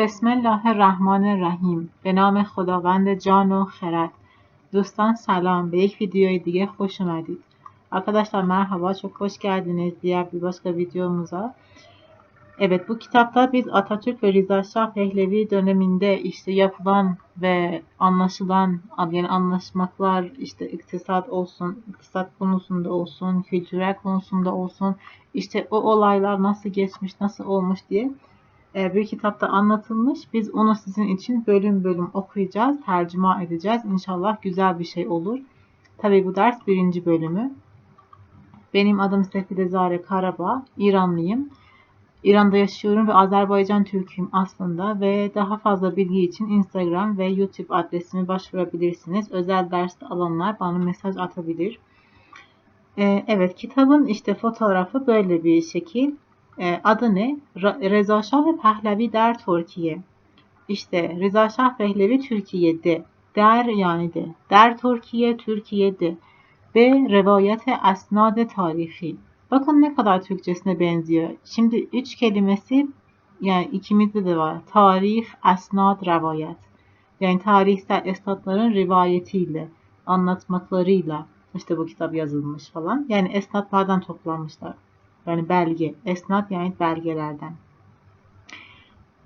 بسم الله الرحمن الرحیم به نام خداوند جان و خرد دوستان سلام به یک videoya دیگه خوش اومدید Arkadaşlar merhaba çok hoş geldiniz diğer bir başka videomuza Evet bu kitapta biz Atatürk ve Rıza Şah Pehlevi döneminde işte yapılan ve anlaşılan yani anlaşmaklar işte iktisat olsun, iktisat konusunda olsun, kültürel konusunda olsun işte o olaylar nasıl geçmiş, nasıl olmuş diye e, bir kitapta anlatılmış. Biz onu sizin için bölüm bölüm okuyacağız, tercüme edeceğiz. İnşallah güzel bir şey olur. Tabi bu ders birinci bölümü. Benim adım Sefide Zare Karabağ, İranlıyım. İran'da yaşıyorum ve Azerbaycan Türk'üyüm aslında ve daha fazla bilgi için Instagram ve YouTube adresime başvurabilirsiniz. Özel ders alanlar bana mesaj atabilir. Ee, evet kitabın işte fotoğrafı böyle bir şekil. Ee, adı ne? Reza Şah Pehlevi der Türkiye. İşte Reza Şah Pehlevi Türkiye'de. Der yani de. Der Türkiye Türkiye'de. Ve rivayet esnad tarihi. Bakın ne kadar Türkçesine benziyor. Şimdi üç kelimesi yani ikimizde de var. Tarih, esnad, rivayet. Yani tarihsel esnatların rivayetiyle, anlatmaklarıyla işte bu kitap yazılmış falan. Yani esnatlardan toplanmışlar. Yani belge. Esnat yani belgelerden.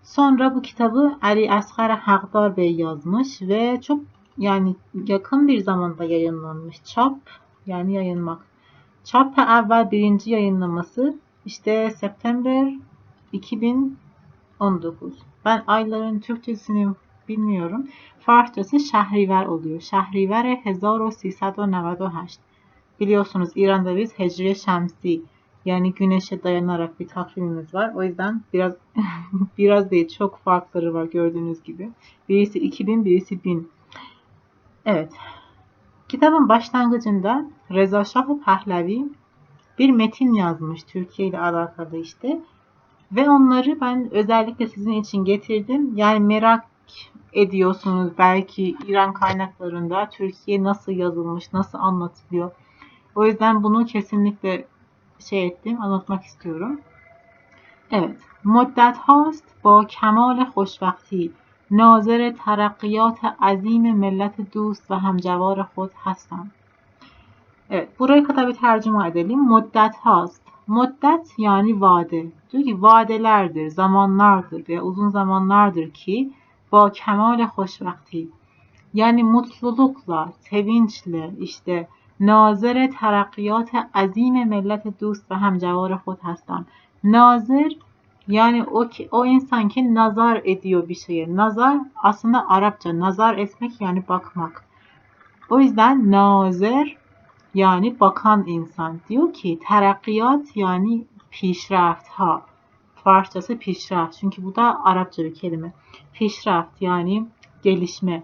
Sonra bu kitabı Ali Asgar Haqdar Bey yazmış ve çok yani yakın bir zamanda yayınlanmış. Çap yani yayınmak. Çap evvel birinci yayınlaması işte September 2019. Ben ayların Türkçesini bilmiyorum. Farsçası Şahriver oluyor. Şahriver 1398. Biliyorsunuz İran'da biz Hecriye Şemsi yani güneşe dayanarak bir takvimimiz var. O yüzden biraz biraz değil çok farkları var gördüğünüz gibi. Birisi 2000, birisi 1000. Evet. Kitabın başlangıcında Reza Şah Pahlavi bir metin yazmış Türkiye ile alakalı işte. Ve onları ben özellikle sizin için getirdim. Yani merak ediyorsunuz belki İran kaynaklarında Türkiye nasıl yazılmış, nasıl anlatılıyor. O yüzden bunu kesinlikle şey ettim, anlatmak istiyorum. Evet. مدت هاست با کمال خوشبختی ناظر ترقیات عظیم ملت دوست و همجوار خود هستم. Evet, buraya kadar bir tercüme edelim. Muddet hast. Muddet yani vade. Diyor ki vadelerdir, zamanlardır veya uzun zamanlardır ki ba kemal hoşvakti. Yani mutlulukla, sevinçle, işte ناظر ترقیات عظیم ملت دوست و همجوار خود هستم nazır yani o ki o insan ki nazar ediyor bir şeye. Nazar aslında Arapça nazar etmek yani bakmak. O yüzden nazır yani bakan insan diyor ki terakkiyat yani pişraft ha. Farsçası pişraft. Çünkü bu da Arapça bir kelime. Pişraft yani gelişme.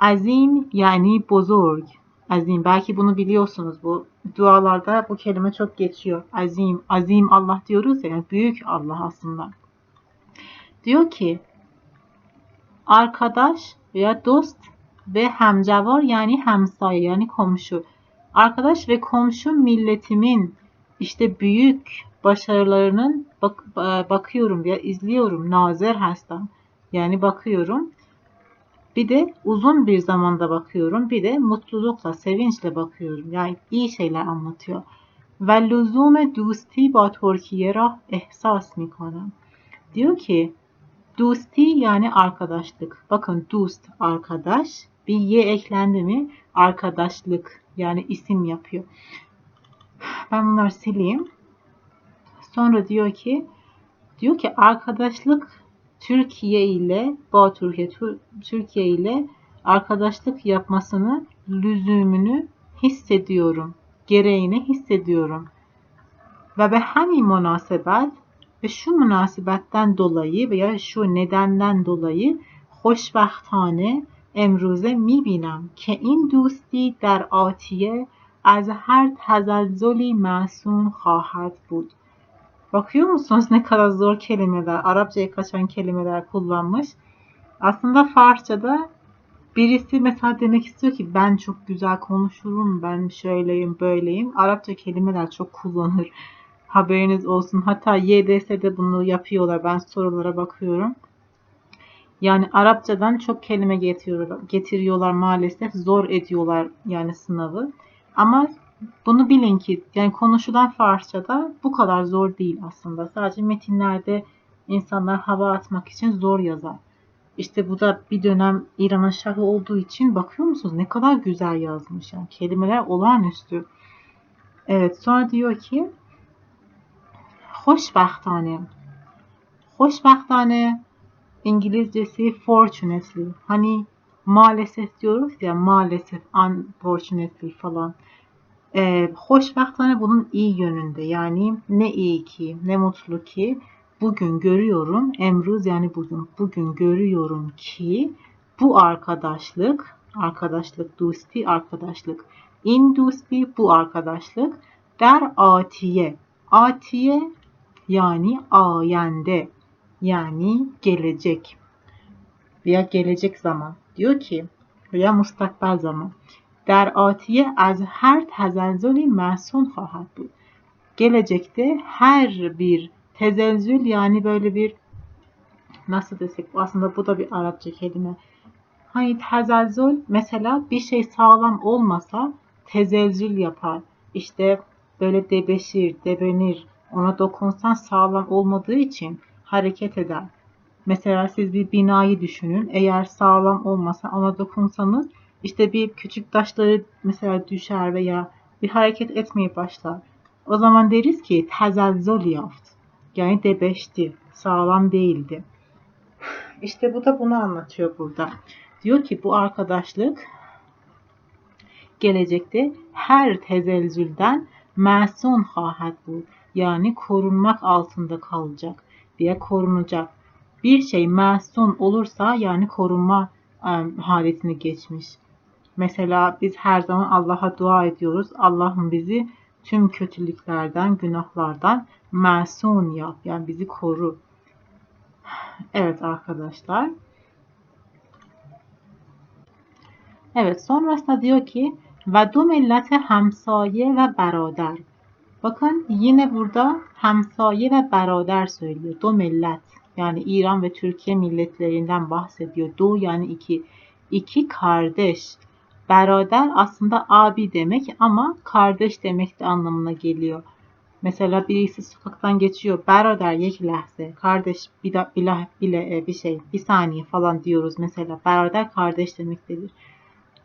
Azim yani bozorg. Azim. Belki bunu biliyorsunuz. Bu dualarda bu kelime çok geçiyor. Azim, azim Allah diyoruz ya. Yani büyük Allah aslında. Diyor ki arkadaş veya dost ve hemcevar yani hemsaye yani komşu. Arkadaş ve komşu milletimin işte büyük başarılarının bak, bakıyorum ya izliyorum. Nazer hastam. Yani bakıyorum bir de uzun bir zamanda bakıyorum. Bir de mutlulukla, sevinçle bakıyorum. Yani iyi şeyler anlatıyor. Ve lüzume dusti ba Türkiye ra ehsas mikonam. Diyor ki dusti yani arkadaşlık. Bakın dust arkadaş. Bir ye eklendi mi arkadaşlık yani isim yapıyor. Ben bunları sileyim. Sonra diyor ki diyor ki arkadaşlık Türkiye ile Bağ Türkiye Türkiye ile arkadaşlık yapmasını lüzumunu hissediyorum. Gereğini hissediyorum. Ve be hemi münasebet ve şu münasebetten dolayı veya şu nedenden dolayı خوشبختانه امروزه می‌بینم که این دوستی در آتیه از هر تزلزلی معصوم خواهد بود. Bakıyor musunuz ne kadar zor kelimeler, Arapçaya kaçan kelimeler kullanmış. Aslında Farsçada birisi mesela demek istiyor ki ben çok güzel konuşurum, ben şöyleyim, böyleyim. Arapça kelimeler çok kullanır. Haberiniz olsun. Hatta YDS'de bunu yapıyorlar. Ben sorulara bakıyorum. Yani Arapçadan çok kelime getiriyorlar, getiriyorlar maalesef. Zor ediyorlar yani sınavı. Ama bunu bilin ki yani konuşulan Farsçada bu kadar zor değil aslında. Sadece metinlerde insanlar hava atmak için zor yazar. İşte bu da bir dönem İran'ın şahı olduğu için bakıyor musunuz ne kadar güzel yazmış. Yani kelimeler olağanüstü. Evet sonra diyor ki Hoşbahtane. Hoşbahtane İngilizcesi fortunately. Hani maalesef diyoruz ya maalesef unfortunately falan. Ee, hoşbahtane bunun iyi yönünde. Yani ne iyi ki, ne mutlu ki bugün görüyorum, emruz yani bugün, bugün görüyorum ki bu arkadaşlık, arkadaşlık, dosti arkadaşlık, in dosti bu arkadaşlık, der atiye, atiye yani ayende, yani gelecek veya gelecek zaman. Diyor ki veya mustakbel zaman. در آتیه از her تزلزلی محسون خواهد بود. Gelecekte her bir tezelzül yani böyle bir nasıl desek aslında bu da bir Arapça kelime. Hani tezelzül mesela bir şey sağlam olmasa tezelzül yapar. İşte böyle debeşir, debenir, ona dokunsan sağlam olmadığı için hareket eder. Mesela siz bir binayı düşünün. Eğer sağlam olmasa ona dokunsanız işte bir küçük taşları mesela düşer veya bir hareket etmeye başlar. O zaman deriz ki tezelzül yaft. Yani debeşti, sağlam değildi. İşte bu da bunu anlatıyor burada. Diyor ki bu arkadaşlık gelecekte her tezelzülden mesun hahet bu. Yani korunmak altında kalacak diye korunacak. Bir şey mesun olursa yani korunma haletini geçmiş. Mesela biz her zaman Allah'a dua ediyoruz. Allah'ım bizi tüm kötülüklerden, günahlardan mesun yap. Yani bizi koru. Evet arkadaşlar. Evet sonrasında diyor ki ve du millete hamsaye ve berader. Bakın yine burada hamsaye ve berader söylüyor. Do millet. Yani İran ve Türkiye milletlerinden bahsediyor. Do yani iki. iki kardeş. Berader aslında abi demek ama kardeş demek de anlamına geliyor. Mesela birisi sokaktan geçiyor. Berader yek lahze. Kardeş bir da bilah bile e, bir şey bir saniye falan diyoruz mesela. Berader kardeş demektedir.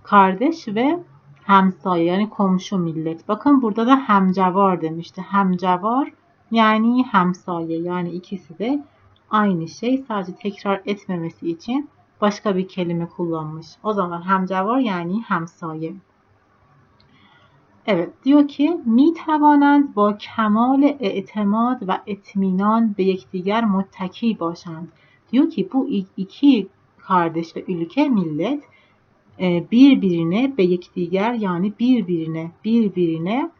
Kardeş ve hemsaye yani komşu millet. Bakın burada da hemcevar demişti. Hemcevar yani hemsaye yani ikisi de aynı şey. Sadece tekrar etmemesi için başka bir kelime kullanmış. O zaman hemcevar yani hemsaye. Evet diyor ki می توانند با کمال اعتماد و اطمینان به یکدیگر متکی باشند. Diyor ki bu iki kardeş ve ülke millet e, birbirine be yekdiger yani birbirine birbirine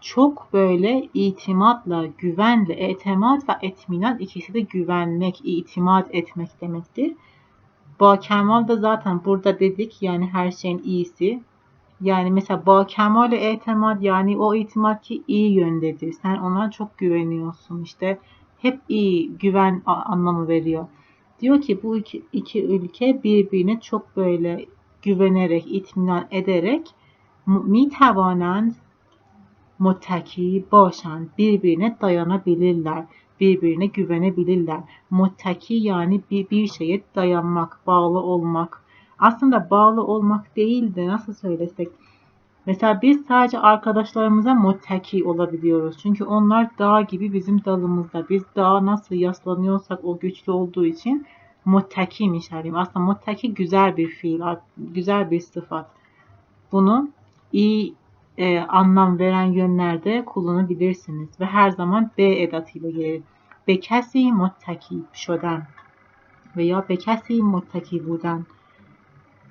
çok böyle itimatla, güvenle, etemat ve etminan ikisi de güvenmek, itimat etmek demektir. Ba kemal da zaten burada dedik yani her şeyin iyisi. Yani mesela ba kemal etemat yani o itimat ki iyi yöndedir. Sen ona çok güveniyorsun. İşte hep iyi güven anlamı veriyor. Diyor ki bu iki, iki ülke birbirine çok böyle güvenerek, itminan ederek mi توانند muttaki باشند birbirine dayanabilirler birbirine güvenebilirler. Muttaki yani bir, bir şeye dayanmak bağlı olmak. Aslında bağlı olmak değil de nasıl söylesek? Mesela biz sadece arkadaşlarımıza muttaki olabiliyoruz. Çünkü onlar dağ gibi bizim dalımızda. Biz dağa nasıl yaslanıyorsak o güçlü olduğu için muttakiymiş halim. Aslında muttaki güzel bir fiil, güzel bir sıfat. Bunu iyi e, anlam veren yönlerde kullanabilirsiniz ve her zaman B edatıyla gelir. Be kesi muttaki şoden veya be kesi muttaki buden.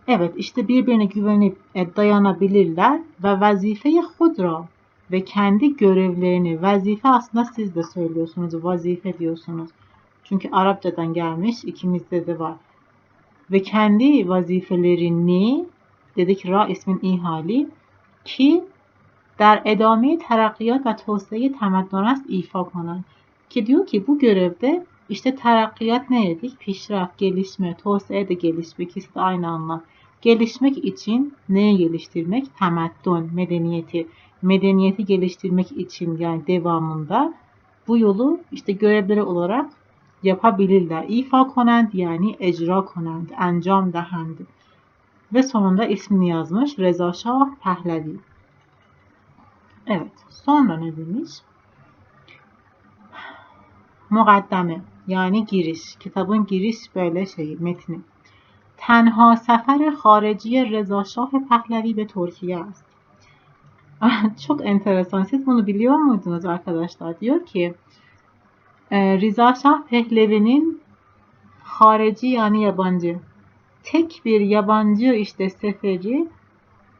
Evet işte birbirine güvenip e, dayanabilirler ve vazife hudra ve kendi görevlerini vazife aslında siz de söylüyorsunuz vazife diyorsunuz. Çünkü Arapçadan gelmiş. ikimizde de var. Ve kendi vazifelerini dedik ra ismin ihali ki در ادامه ترقیات و توسعه تمدن است ایفا کنند که diyor ki bu görevde İşte terakkiyat ne dedik? Pişraf, gelişme, توسعه de gelişme. İkisi de aynı anlam. Gelişmek için neyi geliştirmek? Temettün, medeniyeti. Medeniyeti geliştirmek için yani devamında bu yolu işte görevleri olarak yapabilirler. İfa konend yani ecra konend, encam dehend. Ve sonunda ismini yazmış Reza Şah Pehlevi. Evet. Sonra ne demiş? Mukaddeme yani giriş. Kitabın giriş böyle şeyi metni. Sefer harici Reza Şah Pehlevi به Türkiye است. Çok enteresan. Siz bunu biliyor muydunuz arkadaşlar? Diyor ki Rıza Şah Pehlevi'nin harici yani yabancı tek bir yabancı işte seferi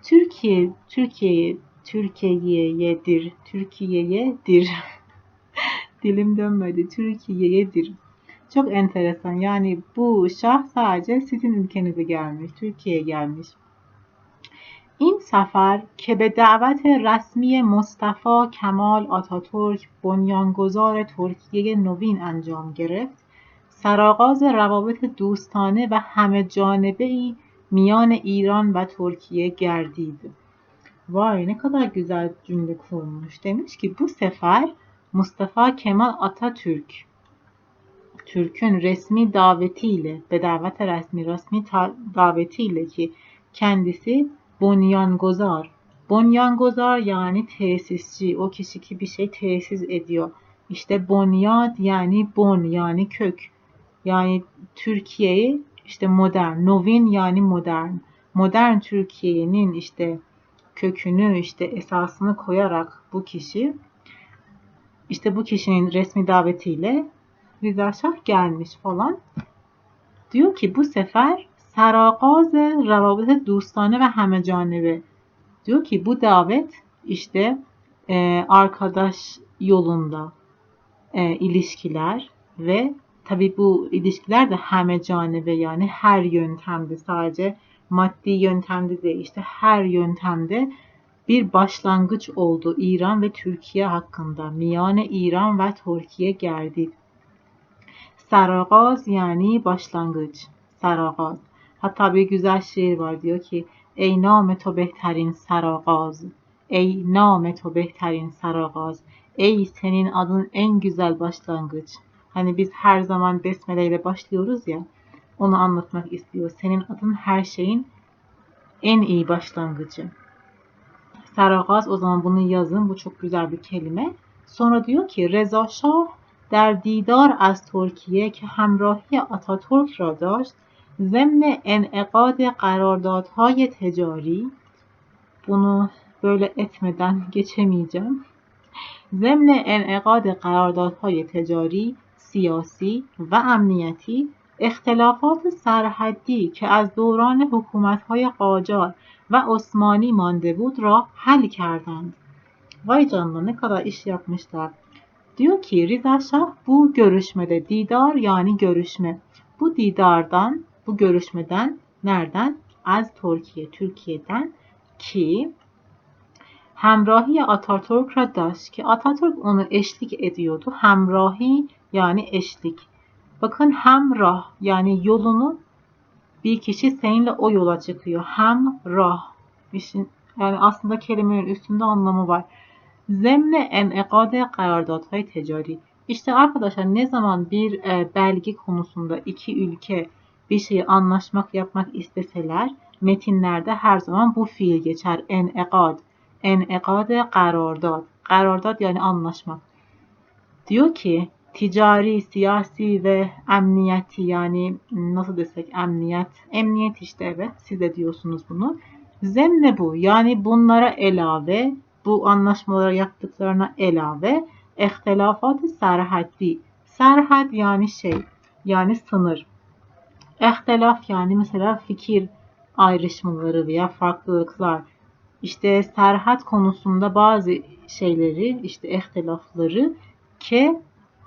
Türkiye Türkiye'ye Türkiye'yedir. Türkiye'yedir. Dilim dönmedi. Türkiye'yedir. Çok enteresan. Yani bu şah sadece sizin ülkenize gelmiş. Türkiye'ye gelmiş. این سفر که به دعوت رسمی مصطفی کمال آتاتورک بنیانگذار ترکیه نوین انجام گرفت سرآغاز روابط دوستانه و همه جانبه ای میان ایران و ترکیه گردید. وای نه کدر گزر جمله کنمش دمیش که بو سفر مصطفى کمال آتا ترک ترکون رسمی داوتیله به دعوت رسمی رسمی داوتیله که کندیسی بنیانگذار. بنیانگذار یعنی تحسیسچی او کسی که بیشه تحسیز ادیا. işte بنیاد یعنی بن یعنی کک. yani Türkiye'yi işte modern, novin yani modern, modern Türkiye'nin işte kökünü işte esasını koyarak bu kişi işte bu kişinin resmi davetiyle Rızaşah gelmiş falan. Diyor ki bu sefer seragaz revabet dostane ve heme canibi. Diyor ki bu davet işte e, arkadaş yolunda e, ilişkiler ve tabi bu ilişkiler de heme canebe yani her yöntemde sadece maddi yöntemde değil işte her yöntemde bir başlangıç oldu İran ve Türkiye hakkında. Miyane İran ve Türkiye geldi. Saragaz yani başlangıç. Saragaz. Hatta bir güzel şiir var diyor ki Ey name to behterin saragaz. Ey name to behterin saragaz. Ey senin adın en güzel başlangıç. Hani biz her zaman besmele ile başlıyoruz ya. Onu anlatmak istiyor. Senin adın her şeyin en iyi başlangıcı. Saragaz o zaman bunu yazın. Bu çok güzel bir kelime. Sonra diyor ki Reza Şah در دیدار از ترکیه که همراهی آتاتورک را داشت ضمن انعقاد قراردادهای تجاری bunu böyle etmeden geçemeyeceğim. ضمن انعقاد قراردادهای تجاری سیاسی و امنیتی اختلافات سرحدی که از دوران حکومت‌های قاجار و عثمانی مانده بود را حل کردند. Vay canına ne kadar iş yapmışlar. Diyor ki Rıza Şah bu görüşmede didar yani görüşme. Bu didardan, bu görüşmeden nereden? Az Türkiye, Türkiye'den ki Hemrahi Atatürk را داشت ki Atatürk onu eşlik ediyordu. Hemrahi yani eşlik. Bakın hem rah yani yolunu bir kişi seninle o yola çıkıyor. Hem rah. İşin, yani aslında kelimenin üstünde anlamı var. Zemne en ekade karardatay tecari. İşte arkadaşlar ne zaman bir e, belge konusunda iki ülke bir şeyi anlaşmak yapmak isteseler metinlerde her zaman bu fiil geçer. En ekad. En ekade karardat. Karardat yani anlaşmak. Diyor ki ticari, siyasi ve emniyeti yani nasıl desek emniyet. Emniyet işte evet siz de diyorsunuz bunu. Zemne bu yani bunlara elave bu anlaşmalara yaptıklarına elave ihtilafat serhaddi. Serhad yani şey yani sınır. İhtilaf yani mesela fikir ayrışmaları veya farklılıklar. İşte serhat konusunda bazı şeyleri işte ihtilafları ki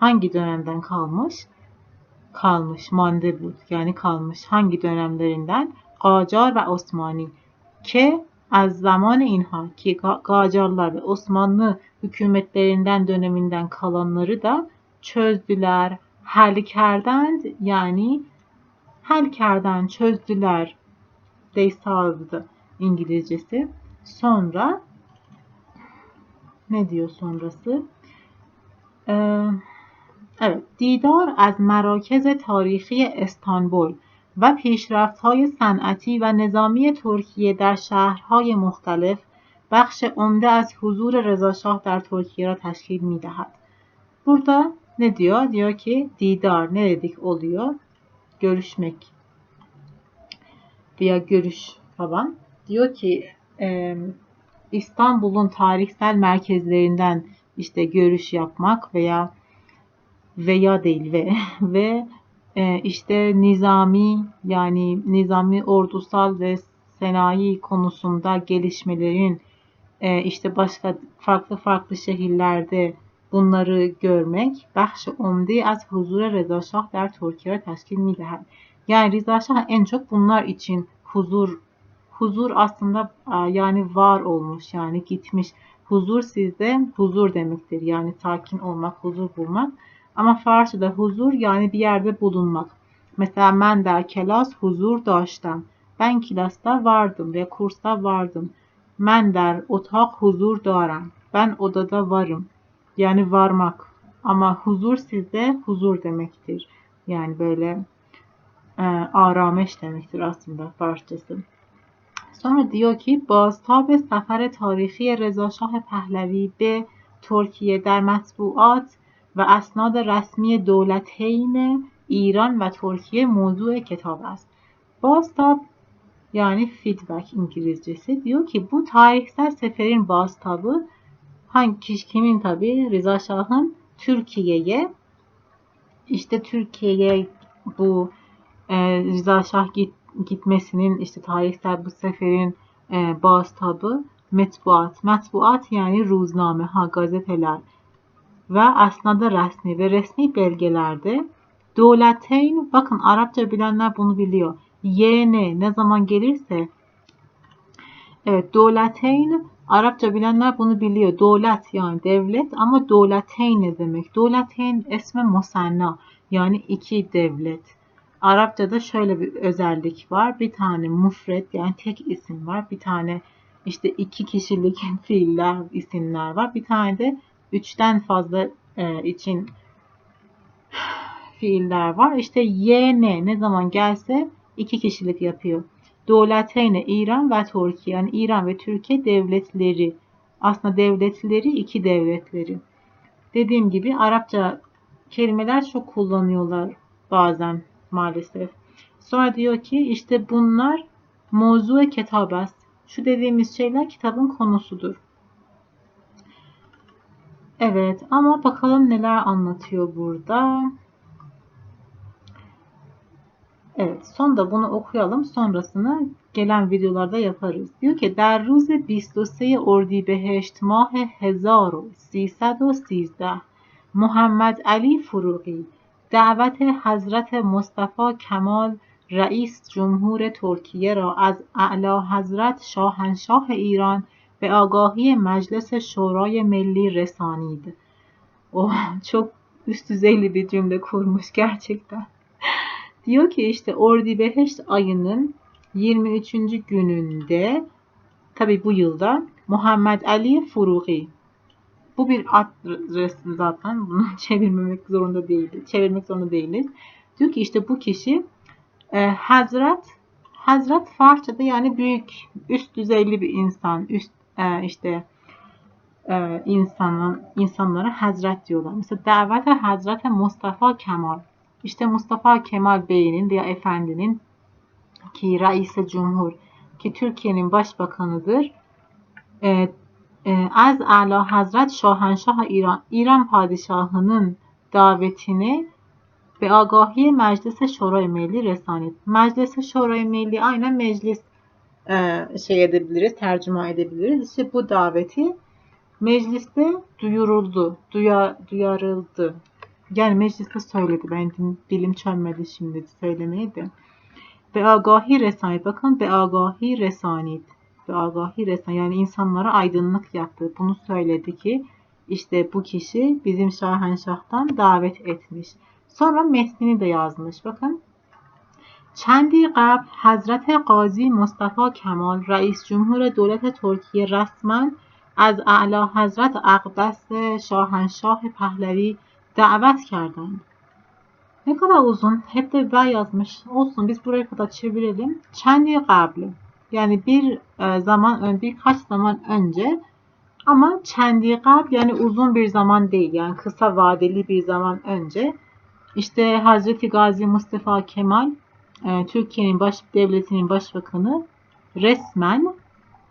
hangi dönemden kalmış? Kalmış, Mandebut yani kalmış. Hangi dönemlerinden? Qacar ve Osmani. Ke az zaman inha ki Qacarlar ve Osmanlı hükümetlerinden döneminden kalanları da çözdüler. Helkerden yani helkerden çözdüler deysazdı İngilizcesi. Sonra ne diyor sonrası? Eee دیدار از مراکز تاریخی استانبول و پیشرفت‌های صنعتی و نظامی ترکیه در شهرهای مختلف بخش عمده از حضور رضاشاه در Türkiye را teşkil می‌دهد. Burada ne diyor? Diyor ki didar ne dedik oluyor? Görüşmek veya görüş falan. Diyor ki e, İstanbul'un tarihsel merkezlerinden işte görüş yapmak veya veya değil ve ve e, işte nizami yani nizami ordusal ve sanayi konusunda gelişmelerin e, işte başka farklı farklı şehirlerde bunları görmek bahş umdi az huzura rezaşah der Türkiye teşkil midehed. Yani Rıza Şah en çok bunlar için huzur huzur aslında yani var olmuş yani gitmiş. Huzur sizde huzur demektir. Yani sakin olmak, huzur bulmak. Ama Farsça'da huzur yani bir yerde bulunmak. Mesela ben der kelas huzur daştam. Ben kilasta vardım ve kursta vardım. Men der otak huzur daram. Ben odada varım. Yani varmak. Ama huzur sizde huzur demektir. Yani böyle e, arameş demektir aslında Farsçası. Sonra diyor ki بازتاب سفر تاریخی رضاشاه پهلوی به ترکیه در مطبوعات و اسناد رسمی دولت حین ایران و ترکیه موضوع کتاب است. باستاب یعنی فیدبک انگلیس جسد دیو که بو تاریخ سر سفرین باستابو هن کشکیمین تابی رضا شاهن ترکیه işte Türkiye'ye bu e, Rıza Şah git, gitmesinin işte tarihsel bu seferin e, bazı tabı metbuat. Metbuat yani ruzname ha gazeteler. Ve asnada resmi ve resmi belgelerde Devleteyn, bakın Arapça bilenler bunu biliyor. YN ne zaman gelirse Evet, devleteyn Arapça bilenler bunu biliyor. Devlet yani devlet ama devleteyn ne demek? Devleteyn esme musanna yani iki devlet. Arapçada şöyle bir özellik var. Bir tane mufret yani tek isim var. Bir tane işte iki kişilik fiiller, isimler var. Bir tane de üçten fazla e, için fiiller var. İşte YN ne zaman gelse iki kişilik yapıyor. Devleteyne İran ve Türkiye yani İran ve Türkiye devletleri. Aslında devletleri iki devletleri. Dediğim gibi Arapça kelimeler çok kullanıyorlar bazen maalesef. Sonra diyor ki işte bunlar mozu kitabas. Şu dediğimiz şeyler kitabın konusudur. Evet ama bakalım neler anlatıyor burada. Evet son da bunu okuyalım. Sonrasını gelen videolarda yaparız. Diyor ki در روز 23 اردیبهشت ماه 1313 محمد علی فروغی دعوت حضرت مصطفی کمال رئیس جمهور ترکیه را از اعلی حضرت شاهنشاه ایران به آگاهی مجلس şurای ملی رسانید. Oh, çok üst düzeyli bir cümle kurmuş gerçekten. Diyor ki işte Ordibeheşt ayının 23. gününde tabi bu yılda Muhammed Ali Furugi bu bir adres zaten. Bunu çevirmemek zorunda değiliz. Çevirmek zorunda değiliz. Diyor ki işte bu kişi e, Hazret Hazret Farsça'da yani büyük üst düzeyli bir insan. Üst e, işte e, insanın, insanlara Hazret diyorlar. Mesela davet Hazret Mustafa Kemal. İşte Mustafa Kemal Bey'in veya efendinin ki Reis-i Cumhur ki Türkiye'nin başbakanıdır. E, e, az Ala Hazret Şahenşah İran, İran padişahının davetini ve agahi Meclis Şoray Milli Resanet. Meclis Şoray Milli aynen meclis şey edebiliriz, tercüme edebiliriz. İşte bu daveti mecliste duyuruldu, duya, duyarıldı. Yani mecliste söyledi. Ben dilim çönmedi şimdi söylemeye de. Ve agahi resanet. Bakın ve agahi resanet ve agahi resan yani insanlara aydınlık yaptı. Bunu söyledi ki işte bu kişi bizim Şahenşah'tan davet etmiş. Sonra metnini de yazmış. Bakın. چندی قبل حضرت قاضی مصطفی کمال رئیس جمهور دولت ترکیه رسما از اعلی حضرت اقدس شاهنشاه پهلوی davet kardand. Ne kadar uzun. Hep de ben yazmış. Olsun biz buraya kadar çevirelim. Çendi kabli. Yani bir e, zaman, birkaç zaman önce ama çendi kab yani uzun bir zaman değil. Yani kısa vadeli bir zaman önce. İşte Hazreti Gazi Mustafa Kemal e, Türkiye'nin baş devletinin başbakanı resmen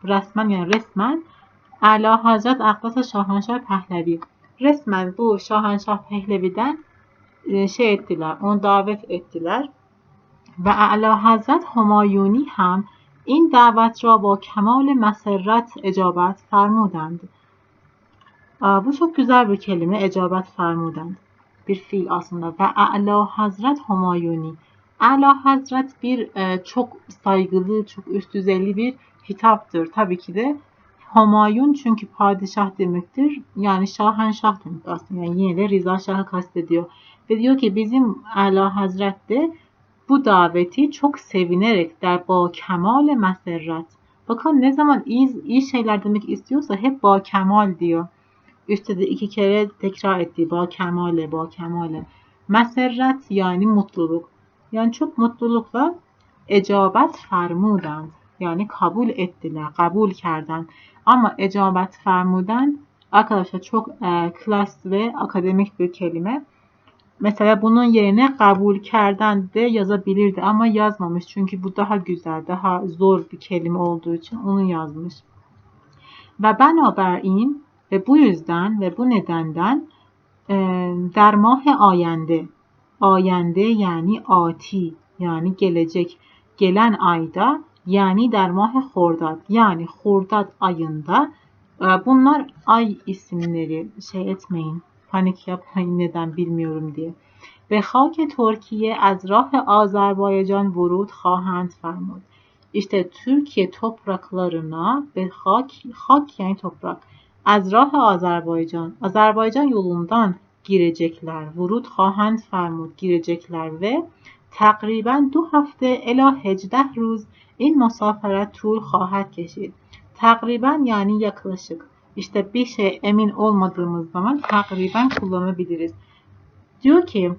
resmen yani resmen Ala Hazret Akbasa Şahanşah Pehlevi resmen bu Şahanşah Pehlevi'den e, şey ettiler, onu davet ettiler. و اعلی حضرت همایونی هم این دعوت را با کمال مسرت icabet فرمودند. Bu çok güzel bir kelime, icabet فرمودند. Bir fiil aslında. Ve A'la Hazret Humayuni. A'la Hazret bir e, çok saygılı, çok üst düzeyli bir hitaptır. Tabii ki de Humayun çünkü padişah demektir. Yani şahenşah demek aslında. Yani yine de Rıza Şah'ı kastediyor. Ve diyor ki bizim Ala Hazret de bu daveti çok sevinerek der ba kemal meserret. Bakın ne zaman iyi, iyi şeyler demek istiyorsa hep ba kemal diyor. Üstte de iki kere tekrar etti ba kemale ba kemale. Meserret yani mutluluk. Yani çok mutlulukla ecabet farmudand. Yani kabul ettiler, kabul kerden. Ama ecabet farmuden arkadaşlar çok e, klas ve akademik bir kelime. Mesela bunun yerine kabul kerden de yazabilirdi ama yazmamış. Çünkü bu daha güzel, daha zor bir kelime olduğu için onu yazmış. Ve ben haberin ve bu yüzden ve bu nedenden e, der mah ayende ayende yani ati yani gelecek gelen ayda yani der mah hordad yani hordad ayında e, bunlar ay isimleri şey etmeyin panik yapmayın neden bilmiyorum diye. به خاک ترکیه از راه Azerbaycan ورود خواهند فرمود. İşte Türkiye topraklarına ve hak, hak yani toprak. Az rah Azerbaycan, Azerbaycan yolundan girecekler. Vurut خواهند فرمود girecekler ve تقریبا دو هفته الی 18 روز این مسافرت طول خواهد کشید. Takriben yani yaklaşık. İşte bir şey emin olmadığımız zaman takriben kullanabiliriz. Diyor ki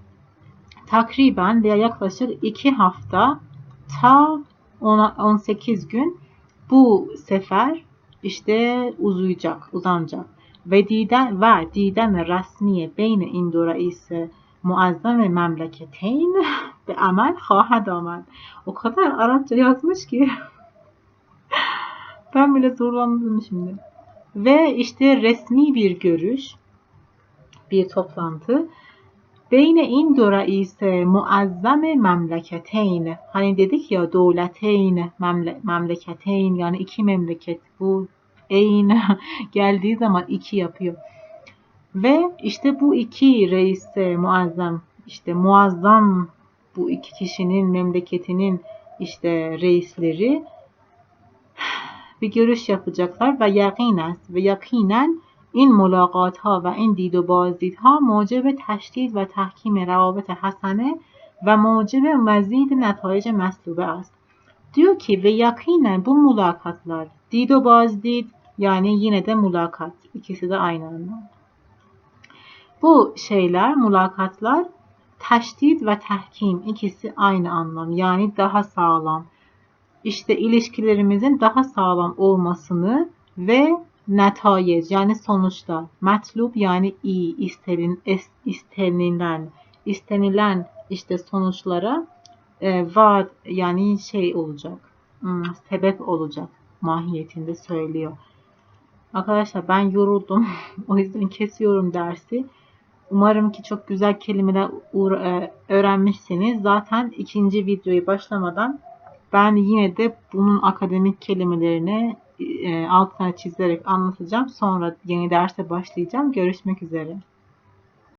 takriben veya yaklaşık 2 hafta ta 18 gün bu sefer işte uzayacak, uzanacak. و دیدن و دیدن رسمی بین این دو رئیس معظم مملکتین به عمل خواهد آمد. و خاطر آرام چه یازمش که فهمیل زورلانده شیمده و اشته رسمی بیر گروش بیر توپلانتی بین این دو رئیس معظم مملکتین هنی دیدی که یا دولتین مملکتین یعنی ایکی مملکت بود. Eyn geldiği zaman iki yapıyor. Ve işte bu iki reis muazzam işte muazzam bu iki kişinin memleketinin işte reisleri bir görüş yapacaklar ve yakinen ve yakinen این ملاقات ها و این دید و بازدید ها موجب تشدید و تحکیم روابط حسنه و موجب مزید نتایج مطلوبه است. Diyor ki ve yakinen bu mülakatlar, did o bazdid yani yine de mülakat. ikisi de aynı anlamda. Bu şeyler, mülakatlar teşdid ve tahkim ikisi aynı anlam. Yani daha sağlam. İşte ilişkilerimizin daha sağlam olmasını ve netayic yani sonuçta metlub yani iyi istenin, istenilen istenilen işte sonuçlara e, vaat yani şey olacak hmm, sebep olacak mahiyetinde söylüyor. Arkadaşlar ben yoruldum. o yüzden kesiyorum dersi. Umarım ki çok güzel kelimeler e, öğrenmişsiniz. Zaten ikinci videoyu başlamadan ben yine de bunun akademik kelimelerini e, altına çizerek anlatacağım. Sonra yeni derse başlayacağım. Görüşmek üzere.